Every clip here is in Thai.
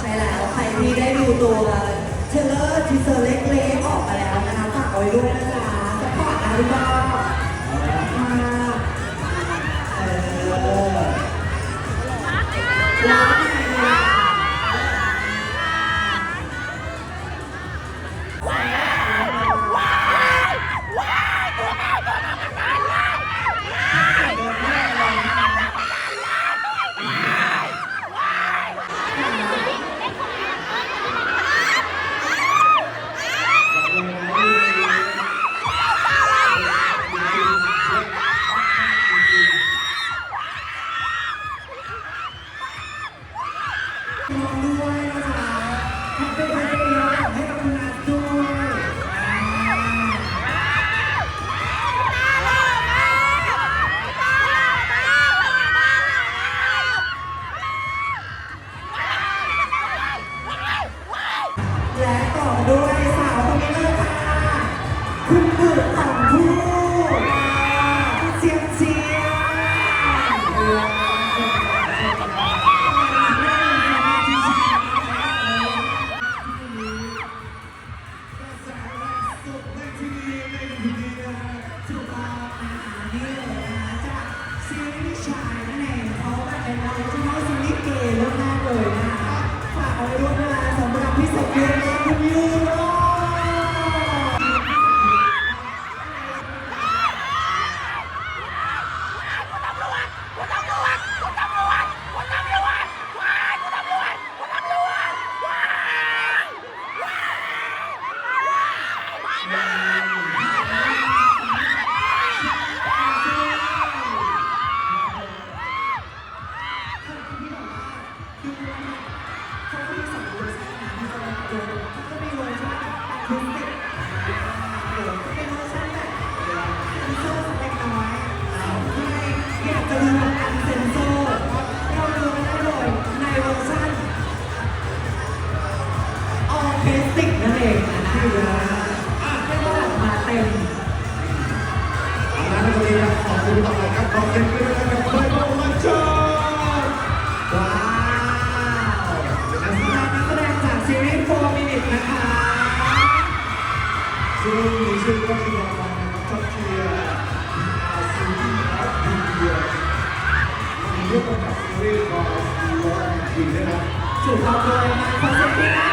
ใช่แล้วใครที่ได้ดูตัวเทเลอร์ทีเซอร์เล็กๆออกมาแล้วนะคะฝากเอาไว้ด้วยนะจ๊ะสปอร์ตนะทุกคนมาเออ on the door. you. ชื่อก็คืะมาณนกับทัพเทียปขี้ยาดีกว่ากับกับขี้ยาดีกว่ากับขี้ายเลยขอเสียงปรบมื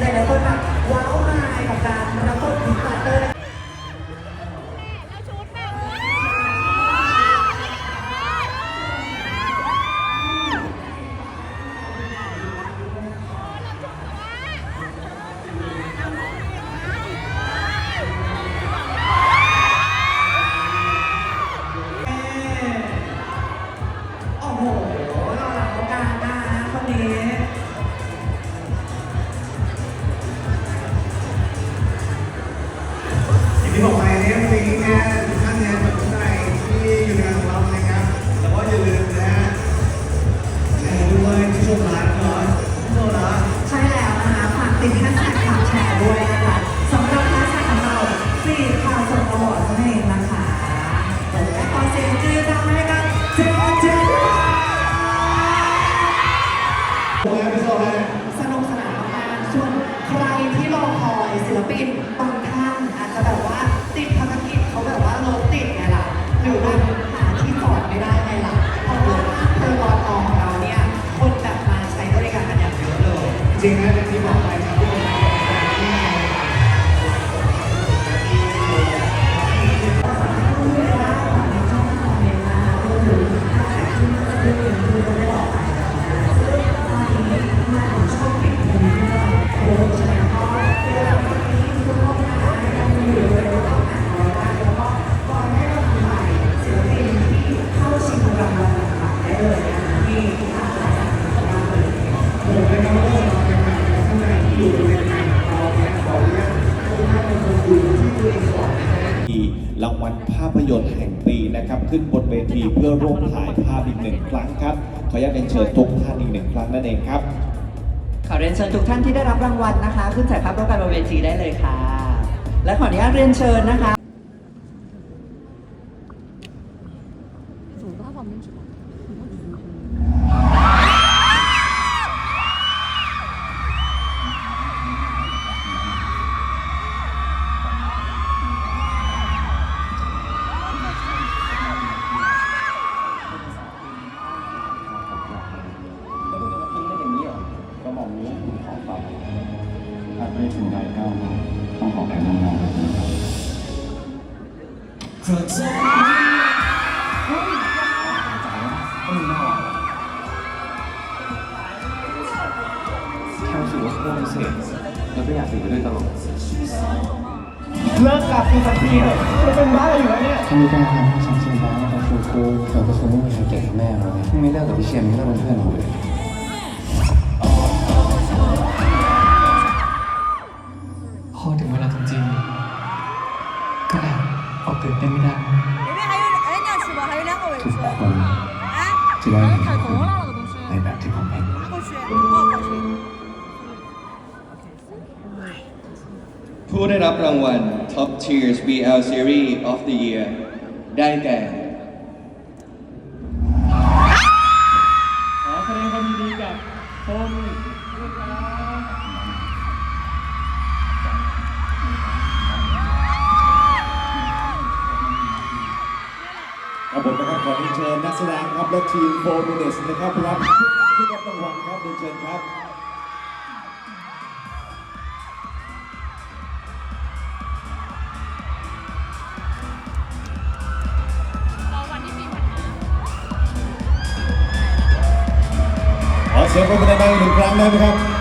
หลายๆคนแบบ ศิลปินบางท่านอาจจะแบบว่าติดภ ออนุญาตเรียนเชิญทุกท่านอีกหนึ่งครั้งนั่นเองครับ ขอเรียนเชิญทุกท่านที่ได้รับรางวัลนะคะ ขึ้นถ่ายภาพร่วมกันบนเวทีได้เลยค่ะ และขออนุญาตเรียนเชิญนะคะ ก็มีน้าหวานแค่รู้สึกว่าเขาพิเศษแล้วก็อยากอยู่ไปด้วยตลอดเลิกกับกูสักทีเถอะจะเป็นบ้าอยู่แล้วเนี่ยถ้าไม่กล้าทำให้ฉันเชื่อว่าเขาคือครูเราก็คงไม่มีใครเก่งแม่เราเลยไม่เลิกกับพี่เชียนไม่เลิกเป็นเพื่อนเราเลย 됩니다. 2021 top tiers BL series of the year. Die ครับผมนะครับขอเรียนเชิญนักแสดงครับและทีมโฟร์มิเนสนะครับรับที่รับรางวัลครับเรียนเชิญครับขอเสียงปรบมือดังๆอีกหนึ่งครั้งได้ไหมครับ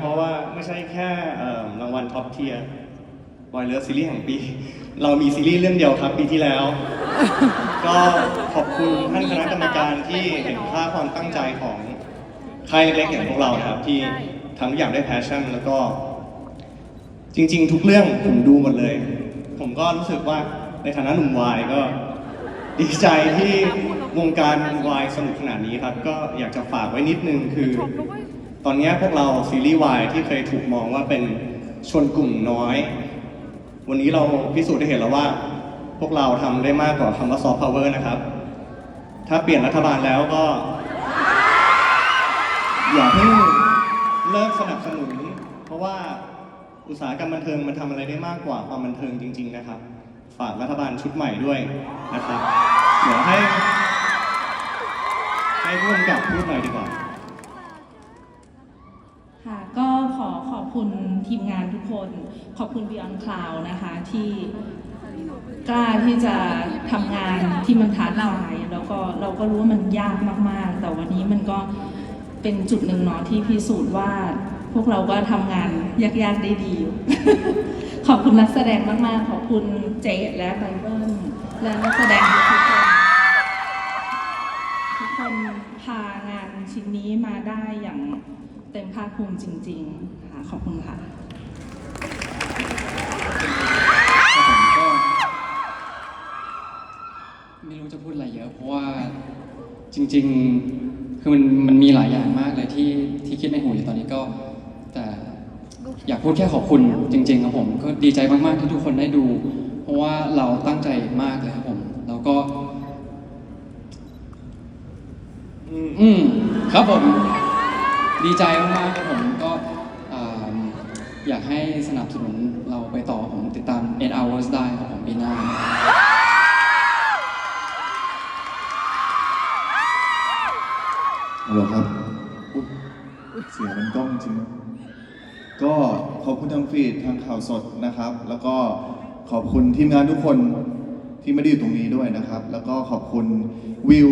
เพราะว่าไม่ใช่แค่เอ่อรางวัลท็อปเทียร์บอยเลิฟซีรีส์แห่งปี เรามีซีรีส์เรื่องเดียวครับปีที่แล้ว ก็ขอบคุณท่านคณะกรรมการที่เห็นค่าความตั้งใจของค่ายเล็กๆอย่างพวกเรานะครับ ที่ทำทุกอย่างด้วยแพชชั่น แล้วก็ จริง ๆ ทุกเรื่องผมดูหมดเลย ผมก็รู้สึกว่าในฐานะหนุ่มวายก็ดีใจที่วงการวายสนุกขนาดนี้ครับ ก็อยากจะฝากไว้นิดนึงคือ ตอนนี้พวกเราซีรีส์วายที่เคยถูกมองว่าเป็นชนกลุ่มน้อย วันนี้เราพิสูจน์ได้เห็นแล้วว่า พวกเราทำได้มากกว่าคำว่าซอฟต์พาวเวอร์นะครับ ถ้าเปลี่ยนรัฐบาลแล้วก็ อย่าเพิ่งเลิกสนับสนุน เพราะว่าอุตสาหกรรมบันเทิงมันทำอะไรได้มากกว่าความบันเทิงจริง ๆ นะครับ ฝากรัฐบาลชุดใหม่ด้วยนะครับเดี๋ยวให้ให้ร่วมกับพูดหน่อยดีกว่า ค่ะก็ขอขอบคุณทีมงานทุกคน ขอบคุณ Beyond Cloud นะคะที่กล้าที่จะทำงานที่มันท้าทายแล้วก็เราก็รู้ว่ามันยากมากๆ แต่วันนี้มันก็เป็นจุดหนึ่งเนาะที่พิสูจน์ว่าพวกเราก็ทำงานยากๆได้ดี ขอบคุณนักแสดงมากๆ ขอบคุณเจและไบเบิลและนักแสดงทุกคนทุกคนพางานชิ้นนี้มาได้อย่าง เต็มภาคภูมิจริงๆค่ะขอบคุณค่ะผมก็ไม่รู้จะพูดอะไรเยอะ เพราะว่าจริง ๆ คือมันมันมีหลายอย่างมากเลยที่ที่คิดในหัวอยู่ตอนนี้ก็ แต่อยากพูดแค่ขอบคุณจริง ๆ ครับผม ก็ดีใจมากๆที่ทุกคนได้ดู เพราะว่าเราตั้งใจมากเลยครับผม แล้วก็ อืมครับผม ดีใจมากๆครับผมก็อ่าอยากให้สนับสนุนเราไปต่อผมติดตาม 8 hours ได้ครับผมปีหน้า ฮัลโหลครับอุ๊ยเสียงมันกล้องจริง ก็ขอบคุณทางฟีดทางข่าวสดนะครับ แล้วก็ขอบคุณทีมงานทุกคนที่ไม่ได้อยู่ตรงนี้ด้วยนะครับ แล้วก็ขอบคุณวิว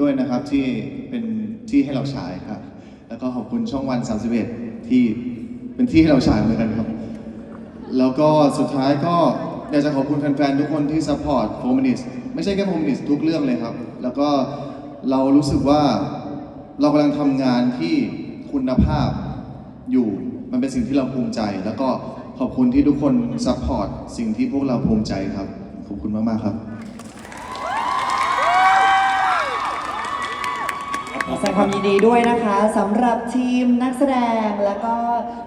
ด้วยนะครับที่เป็นที่ให้เราฉายครับ แล้วก็ขอบคุณช่องวัน 31 ที่เป็นที่ให้เราฉายเหมือนกันครับ แล้วก็สุดท้ายก็อยากจะขอบคุณแฟนๆ ทุกคนที่ซัพพอร์ตโฟมินิสไม่ใช่แค่โฟมินิสทุกเรื่องเลยครับ แล้วก็เรารู้สึกว่าเรากำลังทำงานที่คุณภาพอยู่มันเป็นสิ่งที่เราภูมิใจ แล้วก็ขอบคุณที่ทุกคนซัพพอร์ตสิ่งที่พวกเราภูมิใจครับ ขอบคุณมากๆครับ ขอ แสดงความยินดีด้วยนะคะสำหรับทีมนักแสดงแล้วก็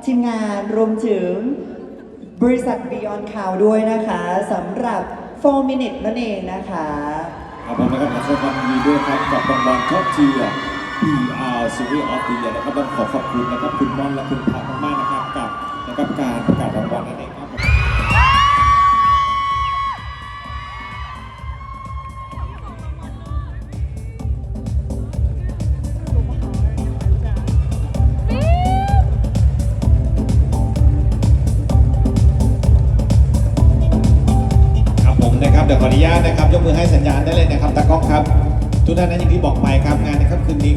ทีมงานรวมถึงบริษัท Beyond Cloud ด้วยนะคะสำหรับ 4 Minute นั่นเองนะคะ ครับผมนะครับขอแสดงความยินดีด้วยครับกับรางวัลท็อปเทียร์ PR Series of the Year นะครับต้องขอขอบคุณนะครับคุณม่อนและคุณพักมากๆนะครับกับนะครับการประกาศรางวัลนั่นเองครับ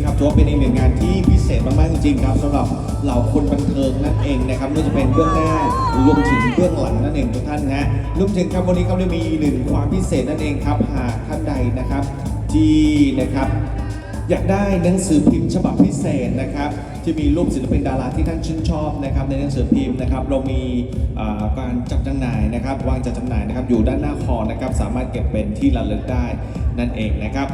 นะครับถือว่าเป็นอีกหนึ่งงานที่พิเศษมากๆจริงๆครับสำหรับเหล่าคนบันเทิงนั่นเองนะครับไม่ว่าจะเป็นเบื้องหน้ารวมถึงเบื้องหลังนั่นเองทุกท่านนะรวมถึงครับวันนี้เขาได้มีหนึ่งความพิเศษนั่นเองครับหากท่านใดนะครับ ที่นะครับอยากได้หนังสือพิมพ์ฉบับพิเศษนะครับที่มีรูปศิลปินดาราที่ท่านชื่นชอบนะครับในหนังสือพิมพ์นะครับเรามีการจัดจำหน่ายนะครับ วางจัดจำหน่ายนะครับอยู่ด้านหน้าคอนะครับสามารถเก็บเป็นที่ระลึกได้นั่นเองนะครับ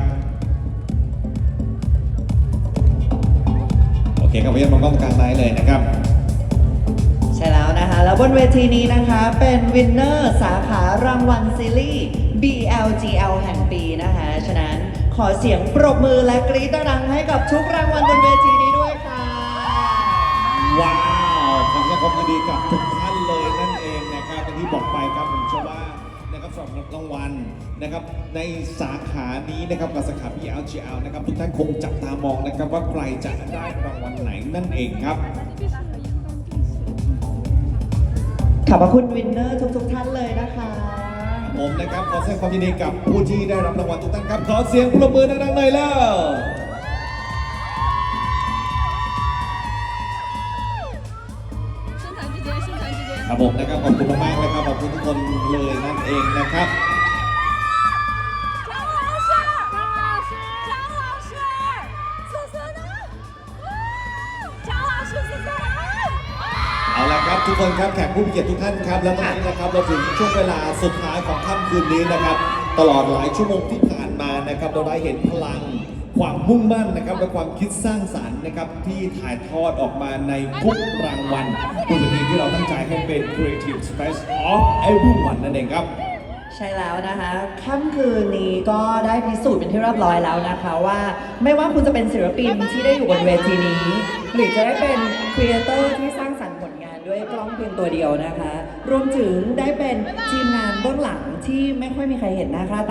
เคครับพยายามมองกล้องกลางไลน์เลยนะครับ ใช่แล้วนะคะ แล้วบนเวทีนี้นะคะเป็นวินเนอร์สาขารางวัลซีรีส์ BLGL แห่งปีนะคะ ฉะนั้นขอเสียงปรบมือและกรี๊ดดังๆให้กับทุกรางวัลบนเวทีนี้ด้วยค่ะ ว้าวขอแสดงความยินดีกับทุกท่านเลยนั่นเองนะครับอย่างที่บอกไปครับผม สำหรับรางวัลนะครับในสาขานี้นะครับกับสาขา BLGL นะครับทุกท่านคงจับตามองนะครับว่าใครจะได้รางวัลไหนนั่นเองครับ ขอบพระคุณวินเนอร์ทุกๆท่านเลยนะคะ ผมนะครับขอแสดงความยินดีกับผู้ที่ได้รับรางวัลทุกท่านครับขอเสียงปรบมือดังๆหน่อยแล้ว ครับผมนะครับขอบคุณมากๆเลยครับขอบคุณทุกคนเลยนั่นเองนะครับ 张老师，张老师，张老师，思思呢？张老师，思思呢？ เอาละครับทุกคนครับแขกผู้มีเกียรติทุกท่านครับ แล้วตอนนี้นะครับเราถึงช่วงเวลาสุดท้ายของค่ำคืนนี้นะครับ ตลอดหลายชั่วโมงที่ผ่านมานะครับ เราได้เห็นพลัง ความมุ่งมั่นนะครับและความคิดสร้างสรรค์นะครับที่ถ่ายทอดออกมาในทุกรางวัลบนเวทีที่เราตั้งใจให้เป็น Creative Space of Everyone นั่นเองครับ ใช่แล้วนะคะค่ำคืนนี้ก็ได้พิสูจน์เป็นที่เรียบร้อยแล้วนะคะว่าไม่ว่าคุณจะเป็นศิลปินที่ได้อยู่บนเวทีนี้ หรือจะได้เป็นครีเอเตอร์ที่สร้างสรรค์ผลงานด้วยกล้องเพียงตัวเดียวนะคะ รวมถึงได้เป็นทีมงานเบื้องหลังที่ไม่ค่อยมีใครเห็นหน้าค่าตา